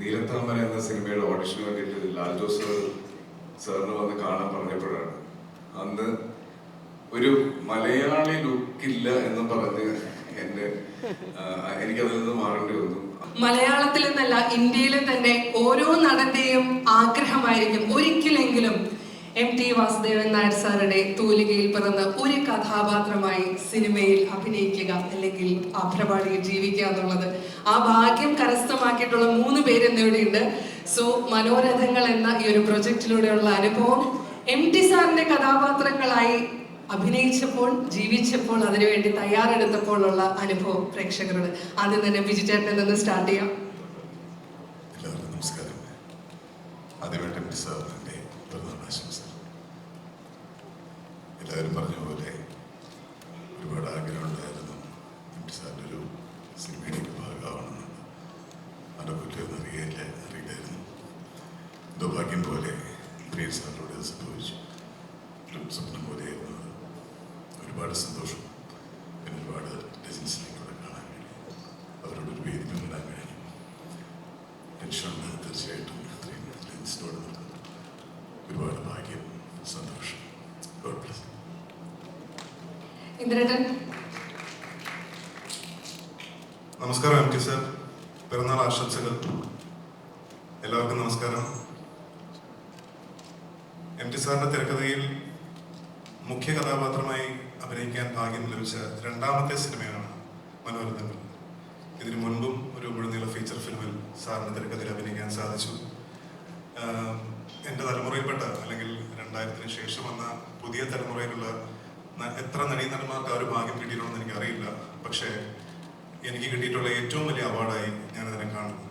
നീലത്താമര എന്ന സിനിമയുടെ ഓഡിഷന് വേണ്ടിയിട്ട് ലാൽ ജോസ് സാറിന് വന്ന് കാണാൻ പറഞ്ഞപ്പോഴാണ്. അന്ന് ഒരു മലയാളി ലുക്കില്ല എന്ന് പറഞ്ഞ് എന്നെ എനിക്കതിൽ നിന്ന് മാറേണ്ടി വന്നു. മലയാളത്തിൽ നിന്നല്ല ഇന്ത്യയിലെ തന്നെ ഓരോ നടന്റെയും ആഗ്രഹമായിരിക്കും. എം ടി വാസുദേവൻ നായർ സാറുടെ തൂലികയിൽ പിറന്ന് ഒരു കഥാപാത്രമായി സിനിമയിൽ അഭിനയിക്കുക അല്ലെങ്കിൽ അഭ്രപാടിയിൽ ജീവിക്കുക എന്നുള്ളത്. ആ ഭാഗ്യം കരസ്ഥമാക്കിയിട്ടുള്ള മൂന്ന് പേര് എന്നിവിടെയുണ്ട് സോ മനോരഥങ്ങൾ എന്ന ഈ ഒരു പ്രൊജക്റ്റിലൂടെയുള്ള അനുഭവം എം ടി സാറിന്റെ കഥാപാത്രങ്ങളായി അഭിനയിച്ചപ്പോൾ ജീവിച്ചപ്പോൾ അതിനുവേണ്ടി തയ്യാറെടുത്തപ്പോൾ ഉള്ള അനുഭവം പ്രേക്ഷകരോട്. ആദ്യം തന്നെ ബിജിചേട്ടനിൽ നിന്ന് സ്റ്റാർട്ട് ചെയ്യാം. നമസ്കാരം. ആദ്യമായിട്ട് സാറിന്റെ സാറിന്റെ പിറന്നാൾ ആശംസ എല്ലാവരും പറഞ്ഞ പോലെ ഒരുപാട് ആഗ്രഹമുണ്ടായിരുന്നു. എന്റെ സാറിന്റെ ഒരു സിനിമയുടെ ഭാഗമാണെന്ന് നടക്കില്ലെന്ന് അറിയില്ല അറിയില്ലായിരുന്നു. ദൗർഭാഗ്യം പോലെ പ്രിയ സാറിനോട് സംഭവിച്ചു. ഒരു സ്വപ്നം പോലെയായിരുന്നു ഒരുപാട് സന്തോഷം. പിന്നെ ഒരുപാട് ലെജൻസിനെ കൂടെ കാണാൻ കഴിയും. അവരോടൊരു വേദി പങ്കിടാൻ കഴിഞ്ഞു ടെൻഷനുണ്ട് തീർച്ചയായിട്ടും. ഇത്രയും ലെൻസിനോട് ഒരുപാട് ഭാഗ്യം സന്തോഷം. ഗോഡ് ബ്ലസ് നമസ്കാരം എം ടി സാർ പിറന്നാൾ ആശംസകൾ. എല്ലാവർക്കും നമസ്കാരം. എം ടി സാറിന്റെ തിരക്കഥയിൽ മുഖ്യ കഥാപാത്രമായി അഭിനയിക്കാൻ ഭാഗ്യം ലഭിച്ച രണ്ടാമത്തെ സിനിമയാണ് മനോരഥങ്ങൾ. ഇതിനു മുൻപും ഒരു മുഴുനീള ഫീച്ചർ ഫിലിമിൽ സാറിന്റെ തിരക്കഥയിൽ അഭിനയിക്കാൻ സാധിച്ചു. എന്റെ തലമുറയിൽപ്പെട്ട അല്ലെങ്കിൽ രണ്ടായിരത്തിന് ശേഷം വന്ന പുതിയ തലമുറയിലുള്ള എത്ര നടീനടന്മാർക്ക് ആ ഒരു ഭാഗ്യം കിട്ടിയിട്ടുണ്ടെന്ന് എനിക്ക് അറിയില്ല പക്ഷേ എനിക്ക് കിട്ടിയിട്ടുള്ള ഏറ്റവും വലിയ അവാർഡായി ഞാനതിനെ കാണുന്നു.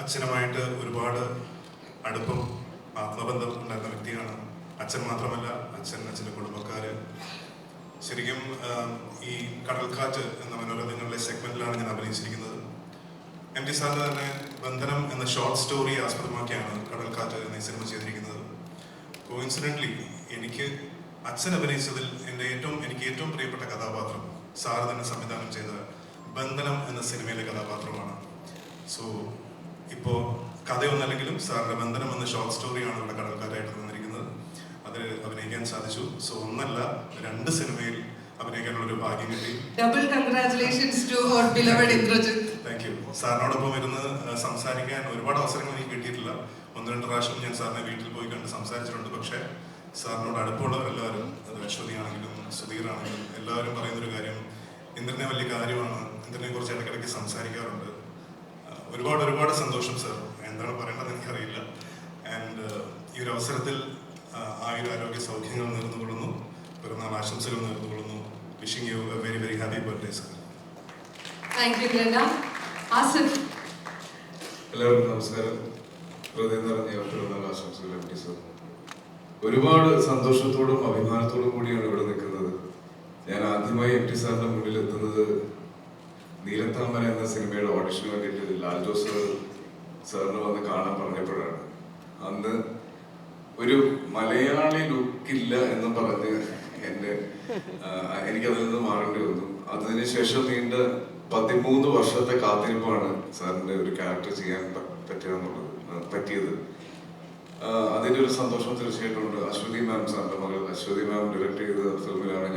അച്ഛനുമായിട്ട് ഒരുപാട് അടുപ്പം ആത്മബന്ധം ഉണ്ടായിരുന്ന വ്യക്തിയാണ്. അച്ഛൻ മാത്രമല്ല അച്ഛൻ അച്ഛന്റെ കുടുംബക്കാര്. ശരിക്കും ഈ കടൽക്കാറ്റ് എന്ന മനോരഥങ്ങളിലെ സെഗ്മെന്റിലാണ് ഞാൻ അഭിനയിച്ചിരിക്കുന്നത്. എം ടി സാറിന്റെ തന്നെ ബന്ധനം എന്ന ഷോർട്ട് സ്റ്റോറി ആസ്പദമാക്കിയാണ് കടൽക്കാറ്റ് എന്ന സിനിമ ചെയ്തിരിക്കുന്നത്. കോയിൻസിഡന്റ്ലി എനിക്ക് അച്ഛൻ അഭിനയിച്ചതിൽ എന്റെ ഏറ്റവും എനിക്ക് ഏറ്റവും പ്രിയപ്പെട്ട കഥാപാത്രം സാറ് തന്നെ സംവിധാനം ചെയ്ത ബന്ധനം എന്ന സിനിമയിലെ കഥാപാത്രമാണ്. സോ ഇപ്പോൾ കഥയൊന്നല്ലെങ്കിലും സാറിന്റെ ബന്ധനം എന്ന ഷോർട്ട് സ്റ്റോറിയാണ് ഇവിടെ കടൽക്കാരായിട്ട് തന്നിരിക്കുന്നത്. അത് അഭിനയിക്കാൻ സാധിച്ചു. സോ ഒന്നല്ല രണ്ട് സിനിമയിൽ അഭിനയിക്കാനുള്ള ഒരു ഭാഗ്യം കിട്ടി. Double congratulations to beloved Indrajith. Thank you സാറിനോടൊപ്പം ഇരുന്ന് സംസാരിക്കാൻ ഒരുപാട് അവസരങ്ങൾ എനിക്ക് കിട്ടിയിട്ടില്ല. ഒന്ന് രണ്ട് പ്രാവശ്യം ഞാൻ സാറിനെ വീട്ടിൽ പോയി കണ്ട് സംസാരിച്ചിട്ടുണ്ട്. പക്ഷേ സാറിനോട് അടുപ്പമുള്ളവരെല്ലാവരും അത് അശ്വതിയാണെങ്കിലും സുധീറാണെങ്കിലും എല്ലാവരും പറയുന്ന ഒരു കാര്യം ഇന്ദ്രനെ വലിയ കാര്യമാണ് ഇന്ദ്രനെ കുറിച്ച് ഇടയ്ക്കിടയ്ക്ക് സംസാരിക്കാറുണ്ട്. ഒരുപാട് ഒരുപാട് സന്തോഷം സർ എന്താണ് പറയേണ്ടത് എനിക്കറിയില്ല. ആൻഡ് ഈ ഒരു അവസരത്തിൽ ആയുരാരോഗ്യ സൗഖ്യങ്ങൾ നേർന്നുകൊള്ളുന്നു. പിറന്നാൾ ആശംസകൾ നേർന്നുകൊള്ളുന്നു. Wishing you a very very happy birthday sir thank you Asif എല്ലാവർക്കും നമസ്കാരം. ഹൃദയം നിറഞ്ഞ പിറന്നാൾ ആശംസകൾ എം ടി സാർ ഒരുപാട് സന്തോഷത്തോടും അഭിമാനത്തോടും കൂടിയാണ് ഇവിടെ നിൽക്കുന്നത്. ഞാൻ ആദ്യമായി എം ടി സാറിന്റെ മുന്നിൽ എത്തുന്നത് നീലത്താമര എന്ന സിനിമയുടെ ഓഡിഷന് വേണ്ടിയിട്ട് ലാൽ ജോസ് സാറിന് വന്ന് കാണാൻ പറഞ്ഞപ്പോഴാണ്. അന്ന് ഒരു മലയാളി ലുക്കില്ല എന്ന് പറഞ്ഞ് എന്നെ എനിക്കതിൽ നിന്ന് മാറേണ്ടി വന്നു. അതിനുശേഷം നീണ്ട പതിമൂന്ന് വർഷത്തെ കാത്തിരിപ്പാണ് സാറിന്റെ ഒരു ക്യാരക്ടർ ചെയ്യാൻ പ- പറ്റുകയെന്നുള്ളത് പറ്റിയത്. ആ, അതിന്റെ ഒരു സന്തോഷം തീർച്ചയായിട്ടും ഉണ്ട്. അശ്വതി മാം സാറിന്റെ മകൾ അശ്വതി മാം ഡയറക്ട് ചെയ്ത ഫിലിമിലാണ്